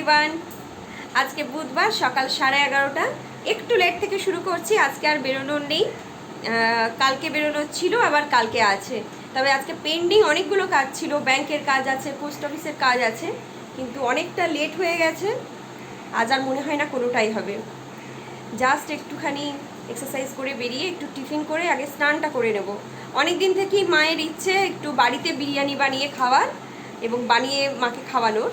Everyone আজকে বুধবার সকাল সাড়ে এগারোটা। একটু লেট থেকে শুরু করছি, আজকে আর বেরোনোর নেই। কালকে বেরোনোর ছিল, আবার কালকে আছে। তবে আজকে পেন্ডিং অনেকগুলো কাজ ছিল, ব্যাংকের কাজ আছে পোস্ট অফিসের কাজ আছে, কিন্তু অনেকটা লেট হয়ে গেছে। আজ আর মনে হয় না কোনোটাই হবে। জাস্ট একটুখানি এক্সারসাইজ করে বেরিয়ে, একটু টিফিন করে, আগে স্নানটা করে নেব। অনেক দিন থেকেই মায়ের ইচ্ছে একটু বাড়িতে বিরিয়ানি বানিয়ে খাওয়ার এবং বানিয়ে মাকে খাওয়ানোর।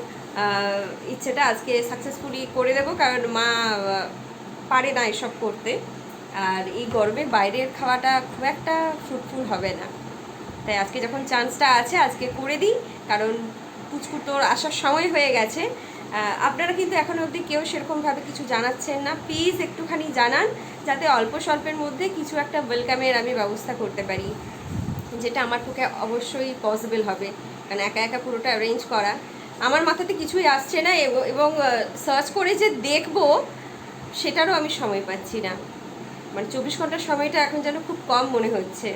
ইচ্ছেটা আজকে সাকসেসফুলি করে দেবো, কারণ মা পারে না এসব করতে। আর এই গরমে বাইরের খাওয়াটা খুব একটা ফ্রুটফুল হবে না। তাই আজকে যখন চান্সটা আছে, আজকে করে দিই, কারণ পুচকু তোর আসার সময় হয়ে গেছে। আপনারা কিন্তু এখনও অবধি কেউ সেরকমভাবে কিছু জানাচ্ছেন না। প্লিজ একটুখানি জানান, যাতে অল্প স্বল্পের মধ্যে কিছু একটা ওয়েলকামের আমি ব্যবস্থা করতে পারি, যেটা আমার পক্ষে অবশ্যই পসিবল হবে। কারণ একা একা পুরোটা অ্যারেঞ্জ করা আমার মাথাতে কিছুই আসছে না এবং- সার্চ করে যে দেখব, সেটারও আমি সময় পাচ্ছি না। মানে চব্বিশ ঘণ্টার সময়টা এখন যেন খুব কম মনে হচ্ছে।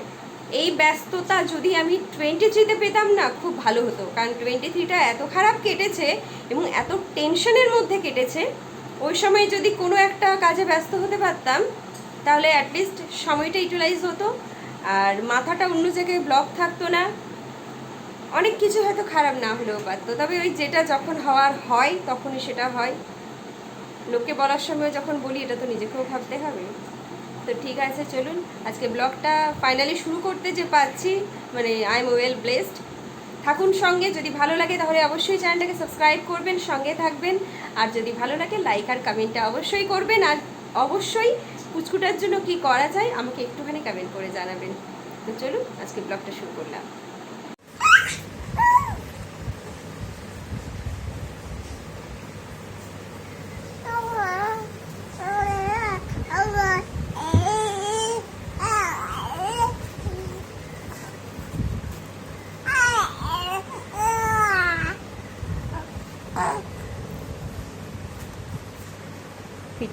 এই ব্যস্ততা যদি আমি টোয়েন্টি থ্রিতে পেতাম না, খুব ভালো হতো। কারণ টোয়েন্টি থ্রিটা এত খারাপ কেটেছে এবং এত টেনশনের মধ্যে কেটেছে, ওই সময় যদি কোনো একটা কাজে ব্যস্ত হতে পারতাম, তাহলে অ্যাটলিস্ট সময়টা ইউটিলাইজ হতো। আর মাথাটা অন্য জায়গায় ব্লক থাকতো না। অনেক কিছু হয়তো খারাপ না হলেও পারতো। তবে ওই যেটা যখন হওয়ার হয়, তখনই সেটা হয়। লোকে বলার সময় যখন বলি, এটা তো নিজেকেও ভাবতে হবে। তো ঠিক আছে, চলুন। আজকে ব্লগটা ফাইনালি শুরু করতে যে পাচ্ছি মানে আই এম ওয়েল ব্লেসড থাকুন সঙ্গে, যদি ভালো লাগে তাহলে অবশ্যই চ্যানেলটাকে সাবস্ক্রাইব করবেন, সঙ্গে থাকবেন। আর যদি ভালো লাগে লাইক আর কমেন্টটা অবশ্যই করবেন। আর অবশ্যই কুচকুটার জন্য কি করা যায়, আমাকে একটুখানি কমেন্ট করে জানাবেন। তো চলুন, আজকে ব্লগটা শুরু করলাম।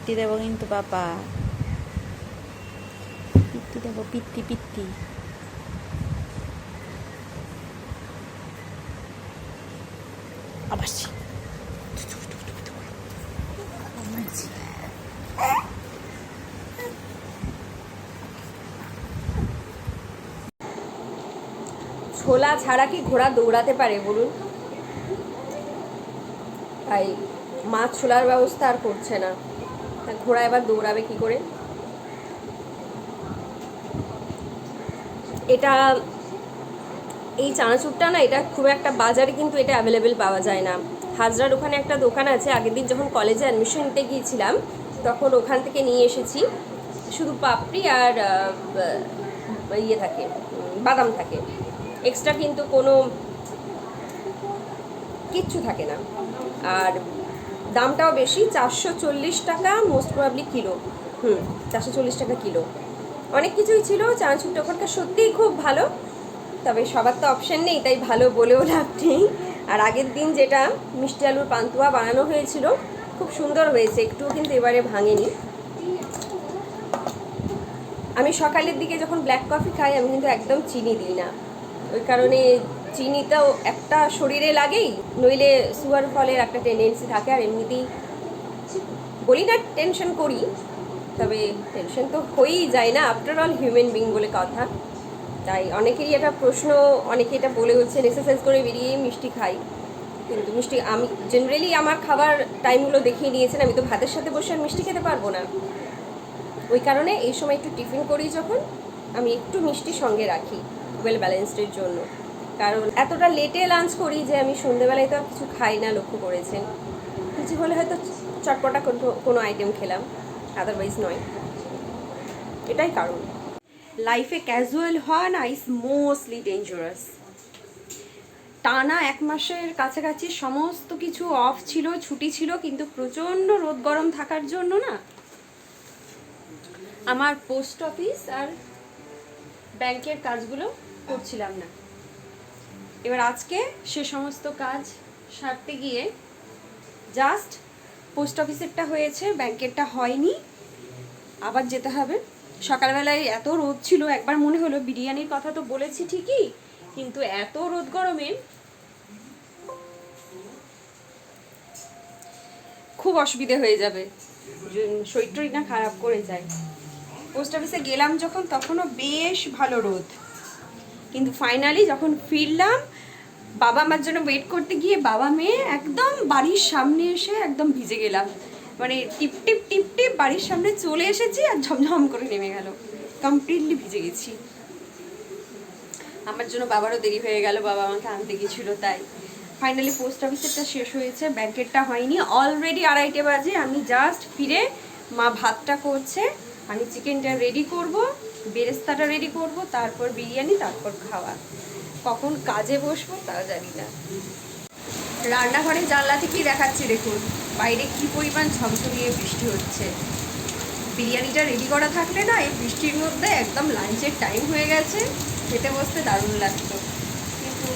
পিত্তি দেবো কিন্তু বাবা। পিত্তি দেবো, পিত্তি পিত্তি। আবার ছোলা ছাড়া কি ঘোড়া দৌড়াতে পারে বলুন? তাই মাছ ছোলার ব্যবস্থা আর করছে না। ঘোড়া এবার দৌড়াবে কি করে? এটা এই চানাচুরটা না, এটা খুব একটা বাজারে কিন্তু এটা অ্যাভেলেবেল পাওয়া যায় না। হাজরার ওখানে একটা দোকান আছে, আগের দিন যখন কলেজে অ্যাডমিশন নিতে গিয়েছিলাম, তখন ওখান থেকে নিয়ে এসেছি। শুধু পাপড়ি আর ইয়ে থাকে বাদাম থাকে। এক্সট্রা কিন্তু কোনো কিচ্ছু থাকে না। আর দামটাও বেশি, চারশো চল্লিশ টাকা মোস্ট প্রবাবলি কিলো। হুম, চারশো চল্লিশ টাকা কিলো। অনেক কিছুই ছিল চানাচুরটা ওখানকার সত্যিই খুব ভালো, তবে সবার তো অপশান নেই, তাই ভালো বলেও লাভ নেই। আর আগের দিন যেটা মিষ্টি আলুর পান্তুয়া বানানো হয়েছিল, খুব সুন্দর হয়েছে, একটুও কিন্তু এবারে ভাঙেনি। আমি সকালের দিকে যখন ব্ল্যাক কফি খাই, আমি কিন্তু একদম চিনি দিই না। ওই কারণে চিনিটাও একটা শরীরে লাগেই, নইলে সুগার ফলের একটা টেন্ডেন্সি থাকে আর এমনিতেই বলি না টেনশন করি, তবে টেনশন তো হয়েই যায় না আফটার অল হিউম্যান বিং বলে কথা। তাই অনেকেরই একটা প্রশ্ন, অনেকে এটা বলে হচ্ছে এক্সারসাইজ করে বেরিয়ে মিষ্টি খাই। কিন্তু মিষ্টি আমি জেনারেলি আমার খাবার টাইমগুলো দেখিয়ে নিয়েছেন আমি তো ভাতের সাথে বসে আর মিষ্টি খেতে পারব না। ওই কারণে এই সময় একটু টিফিন করি যখন, আমি একটু মিষ্টি সঙ্গে রাখি ওয়েল ব্যালেন্সডের জন্য। কারণ এতটা লেটে লাঞ্চ করি যে আমি সন্ধেবেলায় তো আর কিছু খাই না, লক্ষ্য করেছেন। কিছু হলে হয়তো চটপটা কোনো- আইটেম খেলাম আদারওয়াইজ নয়। এটাই কারণ। লাইফে ক্যাজুয়াল হওয়া না ইজ মোস্টলি ডেঞ্জারাস টানা এক মাসের কাছাকাছি সমস্ত কিছু অফ ছিল, ছুটি ছিল, কিন্তু প্রচণ্ড রোদ গরম থাকার জন্য না, আমার পোস্ট অফিস আর ব্যাংকের কাজগুলো করছিলাম না। এবার আজকে সে সমস্ত কাজ সারতে গিয়ে জাস্ট পোস্ট অফিসেরটা হয়েছে ব্যাংকেরটা হয়নি, আবার যেতে হবে। সকালবেলায় এত রোদ ছিল, একবার মনে হলো বিরিয়ানির কথা তো বলেছি ঠিকই, কিন্তু এত রোদ গরমে খুব অসুবিধে হয়ে যাবে। যে- শরীর টরীর না খারাপ করে যায়। পোস্ট অফিসে গেলাম যখন, তখনও বেশ ভালো রোদ। কিন্তু ফাইনালি যখন ফিরলাম, বাবা আমার জন্য ওয়েট করতে গিয়ে বাবা মেয়ে একদম বাড়ির সামনে এসে একদম ভিজে গেলাম। মানে টিপ টিপ টিপ টিপ বাড়ির সামনে চলে এসেছি আর ঝমঝম করে নেমে গেল। কমপ্লিটলি ভিজে গেছি। আমার জন্য বাবারও দেরি হয়ে গেল, বাবা আমাকে আনতে গেছিল তাই। ফাইনালি পোস্ট অফিসেরটা শেষ হয়েছে ব্যাংকেটটা হয়নি। অলরেডি আড়াইটে বাজে, আমি জাস্ট ফিরে মা ভাতটা করছে। আমি চিকেনটা রেডি করব, বেরেস্তাটা রেডি করব, তারপর বিরিয়ানি, তারপর খাওয়া। কখন কাজে বসবো তাও জানি না। রান্নাঘরে জানলা থেকেই দেখাচ্ছি, দেখুন। বাইরে কি পরিমাণ ঝমঝমিয়ে বৃষ্টি হচ্ছে। বিরিয়ানিটা রেডি করা থাকলে না, এই বৃষ্টির মধ্যে একদম লাঞ্চের টাইম হয়ে গেছে। খেতে বসতে দারুণ লাগতো। কিন্তু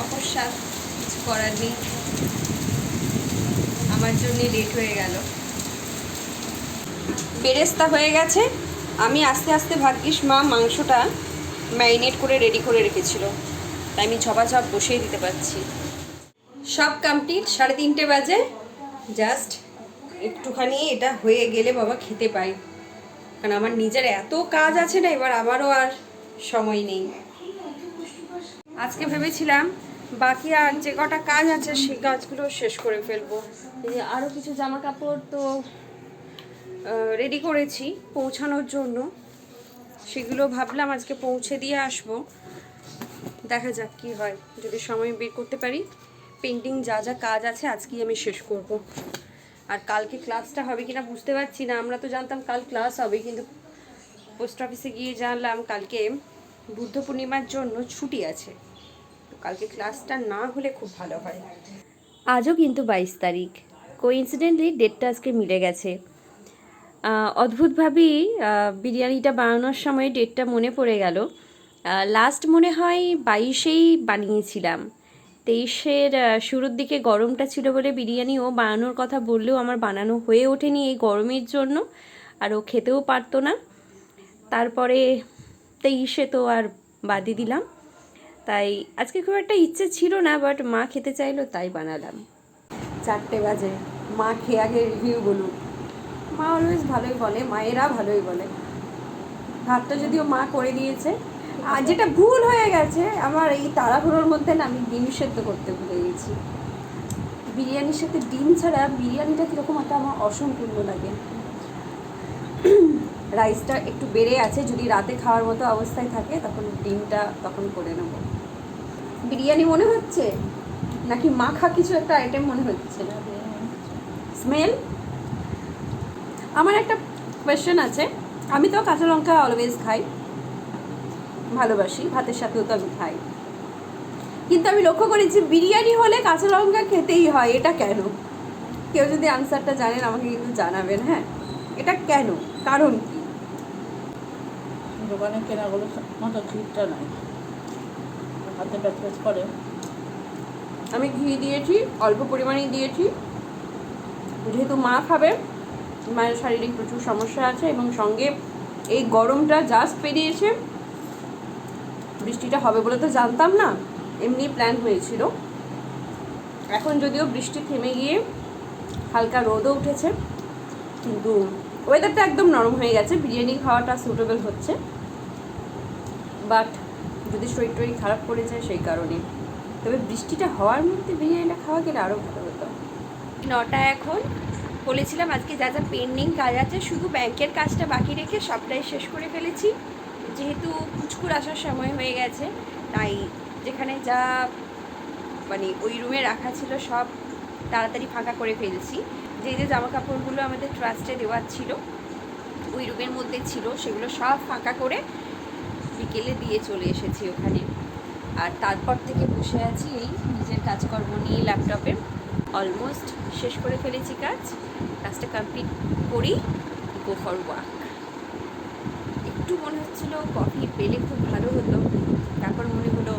অকস্মাৎ কিছু করার নেই। আমার জন্যে লেট হয়ে গেল। বেরেস্তা হয়ে গেছে। আমি আস্তে আস্তে ভাগ্যিস মা মাংসটা ম্যারিনেট করে রেডি করে রেখেছিল। তাই আমি ঝপাঝপ বসিয়ে দিতে পারছি। সব কমপ্লিট সাড়ে তিনটে বাজে। জাস্ট একটুখানি এটা হয়ে গেলে বাবা খেতে পাই কারণ আমার নিজের এত কাজ আছে না, এবার আমারও আর সময় নেই। আজকে ভেবেছিলাম বাকি আর যে কটা কাজ আছে, সেই কাজগুলো শেষ করে ফেলব। আরও কিছু জামা কাপড় তো রেডি করেছি পৌঁছানোর জন্য। সেগুলো ভাবলাম আজকে পৌঁছে দিয়ে আসব। দেখা যাক কি হয়। যদি সময় বের করতে পারি পেন্টিং যা যা কাজ আছে আজকেই আমি শেষ করব। আর কালকে ক্লাসটা হবে কিনা বুঝতে পারছি না। আমরা তো জানতাম কাল ক্লাস হবে, কিন্তু পোস্ট অফিসে গিয়ে জানলাম কালকে বুদ্ধ পূর্ণিমার জন্য ছুটি আছে। তো কালকে ক্লাসটা না হলে খুব ভালো হয়। আজও কিন্তু বাইশ তারিখ। কোইন্সিডেন্টলি ডেটটা আজকে মিলে গেছে। অদ্ভুতভাবেই বিরিয়ানিটা বানানোর সময় ডেটটা মনে পড়ে গেল। লাস্ট মনে হয় বাইশেই বানিয়েছিলাম। তেইশের শুরুর দিকে গরমটা ছিল বলে বিরিয়ানিও বানানোর কথা বললেও আমার বানানো হয়ে ওঠেনি এই গরমের জন্য, আর ও খেতেও পারতো না। তারপরে তেইশে তো আর বাদই দিলাম। তাই আজকে খুব একটা ইচ্ছে ছিল না বাট মা খেতে চাইলো, তাই বানালাম। চারটে বাজে। মা খেয়ে আগে রিভিউ বলুন মা অলওয়েজ ভালোই বলে মায়েরা ভালোই বলে। ভাতটা যদিও মা করে দিয়েছে আর যেটা ভুল হয়ে গেছে আমার এই তাড়াহুড়োর মধ্যে না আমি ডিম সেদ্ধ করতে ভুলে গেছি। বিরিয়ানির সাথে ডিম ছাড়া বিরিয়ানিটা কীরকম একটা আমার অসম্পূর্ণ লাগে। রাইসটা একটু বেড়ে আছে যদি রাতে খাওয়ার মতো অবস্থায় থাকে তখন ডিমটা তখন করে নেব। বিরিয়ানি মনে হচ্ছে? নাকি মাখা কিছু একটা আইটেম মনে হচ্ছে? স্মেল আমার একটা কোয়েশ্চেন আছে। আমি তো কাঁচা লঙ্কা অলওয়েজ খাই। ভালোবাসি ভাতের সাথেও তো আমি খাই। কিন্তু আমি লক্ষ্য করেছি বিরিয়ানি হলে কাঁচা লঙ্কা খেতেই হয় এটা কেন? কেউ যদি আনসারটা জানেন আমাকে কিন্তু জানাবেন হ্যাঁ? এটা কেন? কারণ কি? দোকানে কেনাগুলো মতো ঘিটা নাই। হাতে প্যাচ প্যাচ করে। আমি ঘি দিয়েছি অল্প পরিমাণেই দিয়েছি। যেহেতু মা খাবে মায়ের শারীরিক প্রচুর সমস্যা আছে এবং সঙ্গে এই গরমটা জাস্ট পেরিয়েছে। বৃষ্টিটা হবে বলে তো জানতাম না, এমনি প্ল্যান হয়েছিল। এখন যদিও বৃষ্টি থেমে গিয়ে হালকা রোদও উঠেছে, কিন্তু ওয়েদারটা একদম নরম হয়ে গেছে, বিরিয়ানি খাওয়াটা সুটেবল হচ্ছে। বাট যদি শরীর টরীর খারাপ করে যায় সেই কারণে। তবে বৃষ্টিটা হওয়ার মধ্যে বিরিয়ানিটা খাওয়া গেলে আরও ভালো হতো। নটা এখন বলেছিলাম, আজকে যা যা পেন্ডিং কাজ আছে, শুধু ব্যাংকের কাজটা বাকি রেখে সবটাই শেষ করে ফেলেছি। যেহেতু কুচকুর আসার সময় হয়ে গেছে, তাই যেখানে যা মানে ওই রুমে রাখা ছিল, সব তাড়াতাড়ি ফাঁকা করে ফেলছি। যে যে জামা কাপড়গুলো আমাদের ট্রাস্টে দেওয়ার ছিল, ওই রুমের মধ্যে ছিল, সেগুলো সব ফাঁকা করে বিকেলে দিয়ে চলে এসেছি ওখানে। আর তারপর থেকে বসে আছি এই নিজের কাজকর্ম নিয়ে ল্যাপটপে অলমোস্ট শেষ করে ফেলেছি কাজ। কাজটা কমপ্লিট করি গো ফর ওয়াক একটু মনে হচ্ছিল কফি পেলে খুব ভালো হতো, তারপর মনে হলো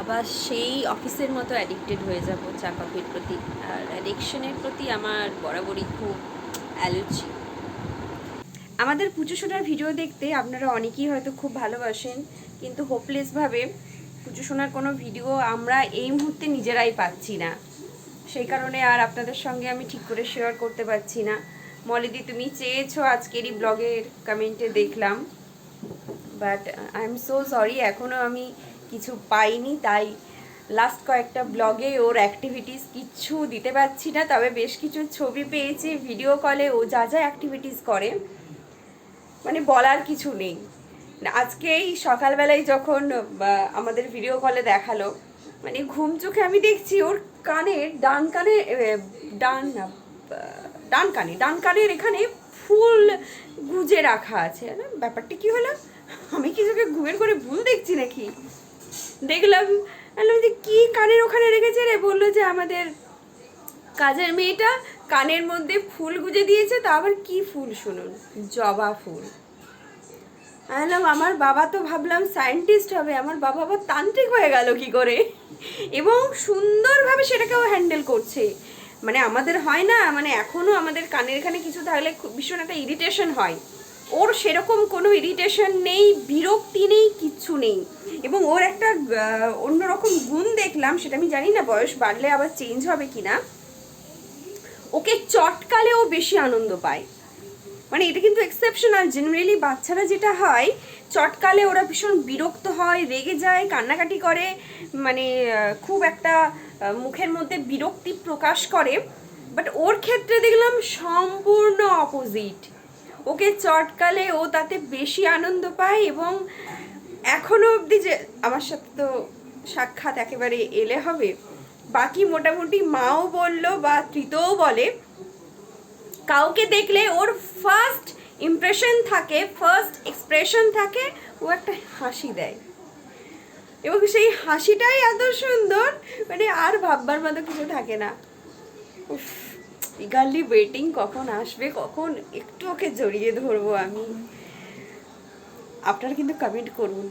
আবার সেই অফিসের মতো অ্যাডিক্টেড হয়ে যাব চা কফির প্রতি। আর অ্যাডিকশনের প্রতি আমার বরাবরই খুব অ্যালার্জি আমাদের পুজো শোনার ভিডিও দেখতে আপনারা অনেকেই হয়তো খুব ভালোবাসেন, কিন্তু হোপলেসভাবে পুজো শোনার কোনো ভিডিও আমরা এই মুহূর্তে নিজেরাই পাচ্ছি না। সেই কারণে আর আপনাদের সঙ্গে আমি ঠিক করে শেয়ার করতে পারছি না। মলিদি, তুমি চেয়েছো আজকেরই ব্লগের কমেন্টে দেখলাম। But I am so sorry এখনও আমি কিছু পাইনি, তাই লাস্ট কয়েকটা ব্লগে ওর অ্যাক্টিভিটিস কিচ্ছু দিতে পারছি না। তবে বেশ কিছু ছবি পেয়েছি ভিডিও কলে ও যা যা অ্যাক্টিভিটিস করে। মানে বলার কিছু নেই। আজকেই সকালবেলায় যখন আমাদের ভিডিও কলে দেখাল মানে ঘুম চোখে আমি দেখছি ওর কানের ডান কানে ডান না ডান কানে, ডান কানের এখানে ফুল গুজে রাখা আছে। ব্যাপারটা কি হলো? আমি কি চোখে ঘুমের করে ভুল দেখছি নাকি? দেখলাম, বললাম যে, কি কানের ওখানে রেখেছে রে? বলল যে, আমাদের কাজের মেয়েটা কানের মধ্যে ফুল গুজে দিয়েছে, তা আবার কি ফুল শুনুন? জবা ফুল। বললাম আমার বাবা তো ভাবলাম সায়েন্টিস্ট হবে, আমার বাবা আবার তান্ত্রিক হয়ে গেল কি করে? এবং সুন্দরভাবে সেটাকেও হ্যান্ডেল করছে। মানে আমাদের হয় না মানে এখনও আমাদের কানের এখানে কিছু থাকলে ভীষণ একটা ইরিটেশন হয়। ওর সেরকম কোনো ইরিটেশন নেই, বিরক্তি নেই, কিচ্ছু নেই। এবং ওর একটা অন্যরকম গুণ দেখলাম, সেটা আমি জানি না বয়স বাড়লে আবার চেঞ্জ হবে কি না ওকে চটকালেও বেশি আনন্দ পায়। মানে এটা কিন্তু এক্সেপশনাল জেনারেলি বাচ্চারা যেটা হয়, চটকালে ওরা ভীষণ বিরক্ত হয়, রেগে যায়, কান্নাকাটি করে মানে খুব একটা মুখের মধ্যে বিরক্তি প্রকাশ করে। বাট ওর ক্ষেত্রে দেখলাম সম্পূর্ণ অপোজিট ওকে চটকালে ও তাতে বেশি আনন্দ পায় এবং এখনও অবধি যে, আমার সাথে তো সাক্ষাৎ একেবারে এলে হবে। বাকি মোটামুটি মাও বলল বা তৃতও বলে কাউকে দেখলে ওর ফার্স্ট ইমপ্রেশন থাকে ফার্স্ট এক্সপ্রেশন থাকে, ও একটা হাসি দেয়। এবং সেই হাসিটাই এত সুন্দর মানে আর ভাববার মতো কিছু থাকে না। উফ ওয়েটিং কখন আসবে, কখন একটু ওকে জড়িয়ে ধরবো আমি। আপনারা কিন্তু কমেন্ট করুন।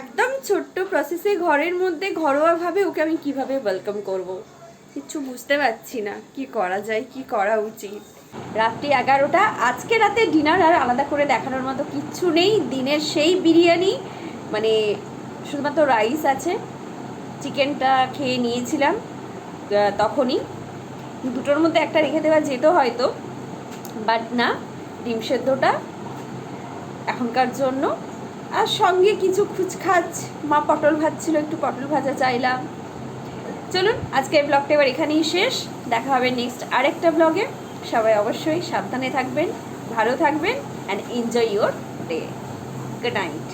একদম ছোট্ট প্রসেসে ঘরের মধ্যে ঘরোয়াভাবে ওকে আমি কীভাবে ওয়েলকাম করব। কিচ্ছু বুঝতে পারছি না, কি করা যায়, কি করা উচিত? রাত্রি এগারোটা। আজকে রাতে ডিনার আর আলাদা করে দেখানোর মতো কিচ্ছু নেই। দিনের সেই বিরিয়ানি মানে শুধুমাত্র রাইস আছে। চিকেনটা খেয়ে নিয়েছিলাম তখনই। দুটোর মধ্যে একটা রেখে দেওয়া যেত হয়তো, বাট না, ডিম সেদ্ধটা এখনকার জন্য। আর সঙ্গে কিছু খুচখাচ, মা পটল ভাজছিল, একটু পটল ভাজা চাইলাম। চলুন, আজকের ব্লগটা এবার এখানেই শেষ। দেখা হবে নেক্সট আরেকটা ব্লগে। সবাই অবশ্যই সাবধানে থাকবেন ভালো থাকবেন and enjoy your day good night